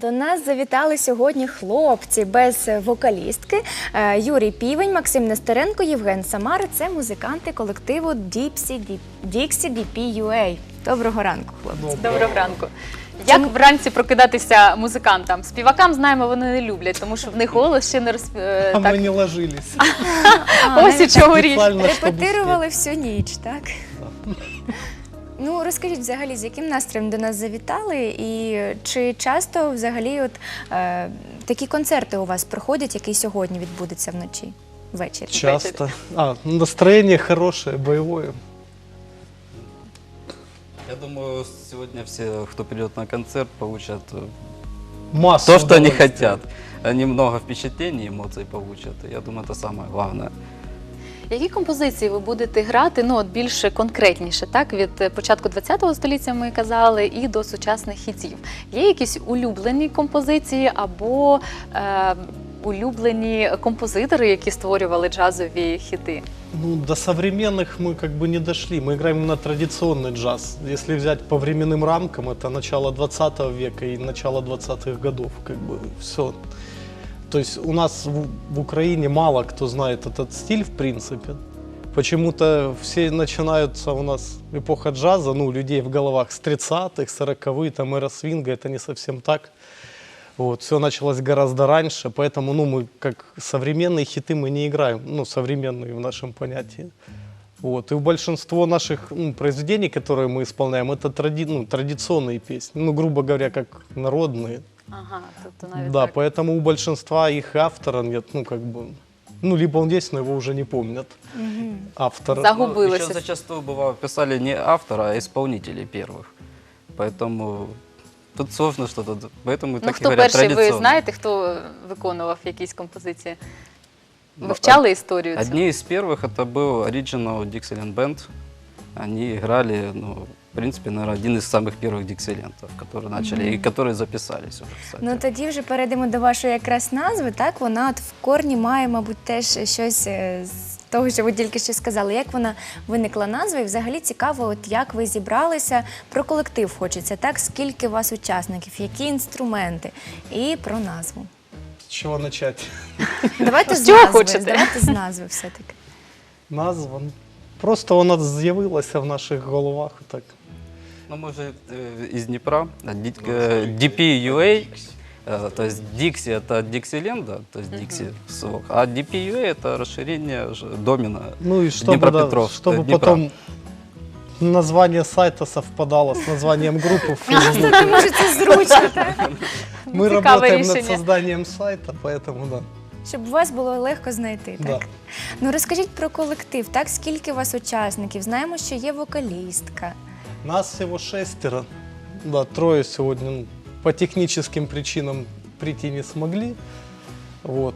До нас завітали сьогодні хлопці без вокалістки. Е, Юрій Півень, Максим Нестеренко, Євген Самар. Це музиканти колективу Dixie DP Доброго ранку, хлопці. Доброго ранку. Як вранці прокидатися музикантам? Співакам знаємо, вони не люблять, тому що в них голос ще не розп... е, А так. мы не ложились. Ось у навіть чому річ. Репетирували всю ніч, так? Ну, розкажіть взагалі, з яким настроєм до нас завітали, і чи часто взагалі от, е, такі концерти у вас проходять, які сьогодні відбудеться вночі, ввечері? успеть. Часто. А, настроение хорошее, боевое. Я думаю, сегодня все, кто придет на концерт, получат э, Массу то, что они удовольствия. хотят. Они много впечатлений, эмоций получат. И Я думаю, это самое главное. Які композиції ви будете грати? Ну от більше конкретніше, так від е, початку ХХ століття ми казали, і до сучасних хітів. Є якісь улюблені композиції або е, улюблені композитори, які створювали джазові хіти? Ну, до современных мы как бы не дошли. Мы играем на традиционный джаз. Если взять по временным рамкам, это начало 20 века и начало 20-х годов. Как бы все. То есть у нас в, в Украине мало кто знает этот стиль, в принципе. Почему-то все начинаются у нас эпоха джаза, ну, людей в головах с 30-х, 40-х, там эра свинга, это не совсем так. Вот, все началось гораздо раньше, поэтому, ну, мы как современные хиты мы не играем, ну, современные в нашем понятии. Вот, и большинство наших ну, произведений, которые мы исполняем, это тради, ну, традиционные песни, ну, грубо говоря, как народные. Ага, тобто навіть да, так. поэтому у большинства их автора нет, ну, как бы, ну, либо он есть, но его уже не помнят. Автора. Загуб- Губилось. Ну, еще зачастую бывало, писали не автора, а исполнителей первых. Поэтому тут сложно что-то. Поэтому Ну так и хто говорят перший, ви традиционно. знаєте, хто виконував якісь композиції? Ну, Вивчали історію цю? Одни из первых это был Original Dixieland Band. Они играли, ну, в принципе, наверное, один из самых первых диксилентов, которые начали и которые записались уже, кстати. Ну тоді вже перейдемо до вашої якраз назви. Так, вона от в корні має, мабуть, теж щось е, з того, що ви тільки що сказали. Як вона виникла назва? І взагалі цікаво, от як ви зібралися. Про колектив хочеться, так? Скільки у вас учасників, які інструменти і про назву. С чего начать? Давайте з, З чого назви. хочете? Давайте з назви все-таки. Назва. ну, Просто вона з'явилася в наших головах. Так. Ну, мы же э, из Днепра, а, Ди- э, DPUA, э, то есть Dixie это Dixieland, то есть Dixie сок, а DPUA это расширение же домена. Ну и чтобы, да, Днепропетровск, чтобы э, Днепра. потом название сайта совпадало с названием группы в Фейсбуке. Тому що це зручно, так? Мы Цікаве работаем над рішення. созданием сайта, поэтому да. Щоб вас було легко знайти, так? Да. Ну розкажіть про колектив, так? Скільки у вас учасників? Знаємо, що є вокалістка. Нас всего шестеро. Да, трое сегодня ну, по техническим причинам прийти не смогли. Вот.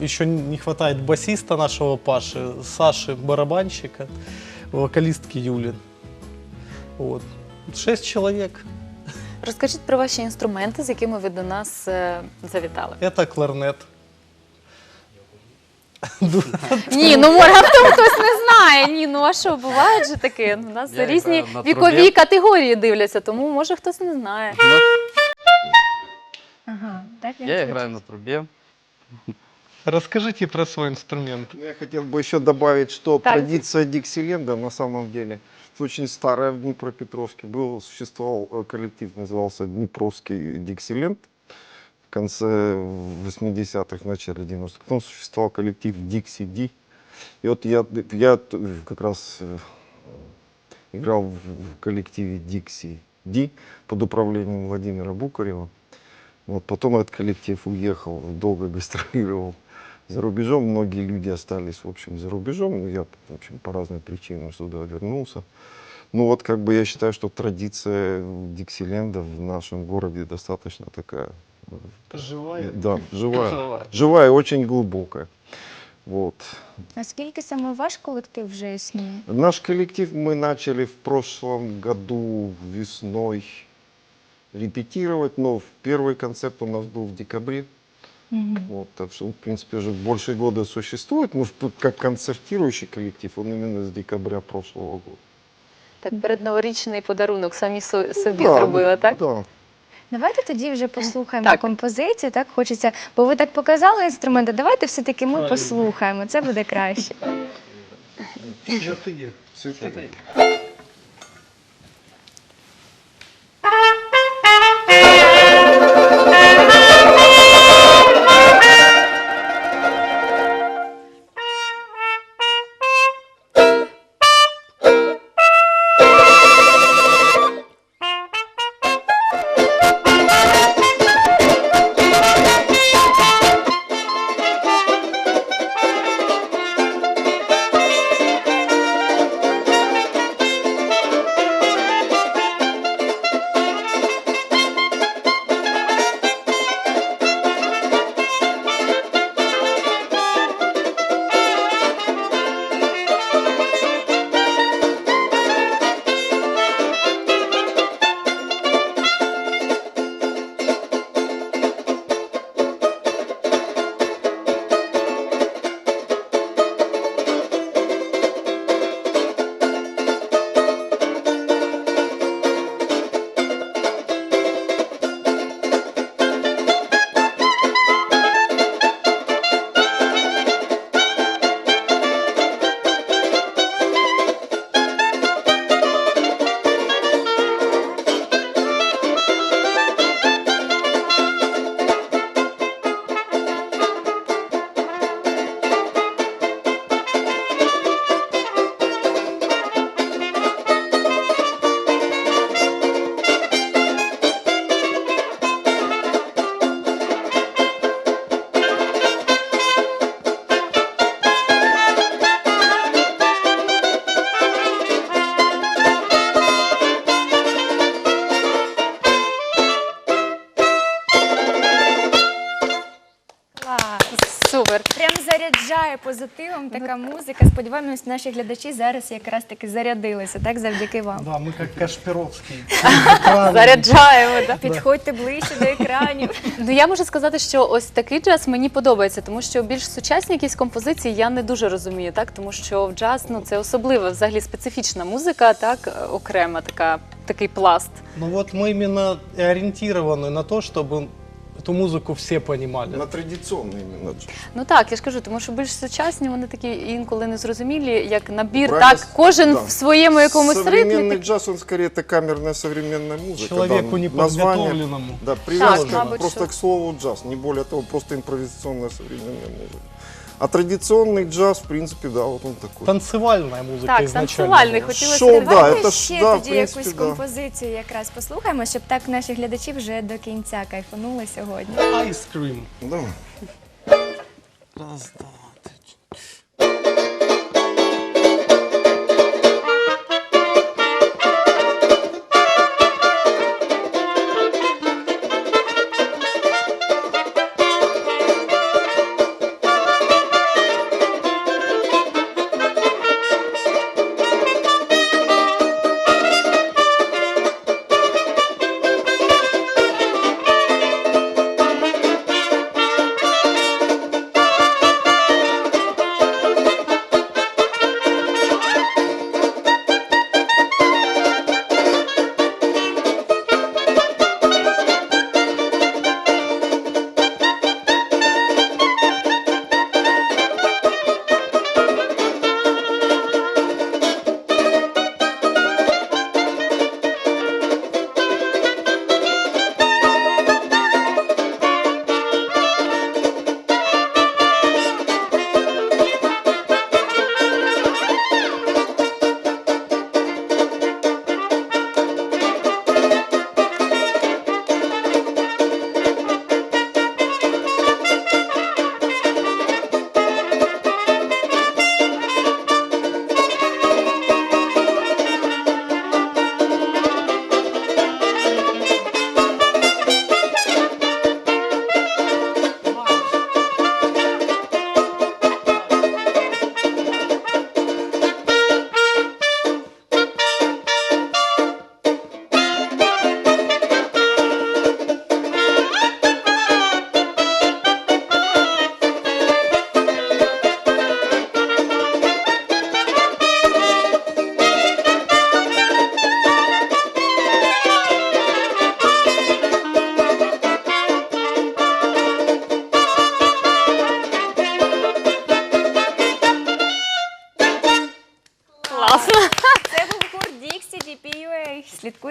Еще не хватает басиста нашего Паши, Саши барабанщика, вокалистки Юли. Вот. Шесть человек. Розкажіть про ваші інструменти, з якими ви до нас е, завітали. Это кларнет. Ні, ну може раптом хтось не знає. Ні, ну а що, буває же таке? У нас Я різні граю на вікові трубі. категорії дивляться, тому може хтось не знає. Ну, Ага, так я играю на трубе. Расскажите про свой инструмент. Ну, Я хотел бы еще добавить, что Так. традиция Диксиленда на самом деле очень старая в Днепропетровске. Был, существовал э, коллектив, назывался Днепровский Диксиленд. Конце 80-х, начале 90-х. Потом существовал коллектив Дикси Ди. И вот я, я как раз э, играл в коллективе Дикси Ди под управлением Владимира Букарева. Вот потом этот коллектив уехал, долго гастролировал за рубежом. Многие люди остались, в общем, за рубежом. Ну, я, в общем, по разным причинам сюда вернулся. Ну, вот как бы я считаю, что традиция Диксиленда в нашем городе достаточно такая, Живая. да, живая, живая и очень глубокая. Вот. Наскільки саме ваш колектив вже існує? Наш коллектив мы начали в прошлом году весной репетировать, но в первый концерт у нас был в декабре. Вот, так что, в принципе, уже больше года существует, но в- как концертирующий коллектив, он именно с декабря прошлого года. Так, передноворічний подарунок самі со- собі Да, зробили, так? Да. Давайте тоді вже послухаємо Так. композицію. Так хочеться, бо ви так показали інструменти. Давайте все-таки ми послухаємо. Це буде краще. Святые. Святые. Супер. Прям заряджає позитивом така музика. Сподіваємось, наші глядачі зараз якраз таки зарядилися, так завдяки вам. Да, мы как Кашпировский. Заряджаємо. Да? Підходьте ближче до екранів. Ну я можу сказати, що ось такий джаз мені подобається, тому що більш сучасні якісь композиції я не дуже розумію, так тому що в джаз ну це особлива, взагалі специфічна музика, так е, окрема така такий пласт. Ну вот мы именно и ориентированы на то, чтобы эту музыку все понимали. На традиционный именно джаз. Ну так, я ж кажу, тому що більш сучасні вони такі інколи незрозумілі, як набір, Правильно, так кожен да. в своєму якомусь Современный ритмі. джаз, он скорее это камерная современная музыка. Человеку да, название, неподготовленному. да, привязка мабуть, просто що. к слову джаз, не более того, просто импровизационная современная музыка. А традиционный джаз, в принципе, да, вот он такой. Танцевальная музыка Так, изначально. танцевальный, была. хотелось Шоу, сказать. да, Давайте это ж, ще да, в тоді принципе, якусь да. композицію якраз послухаємо, щоб так наші глядачі вже до кінця кайфанули сьогодні. Ice cream. Давай. Раз, два,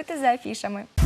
Слідкуйте за афішами.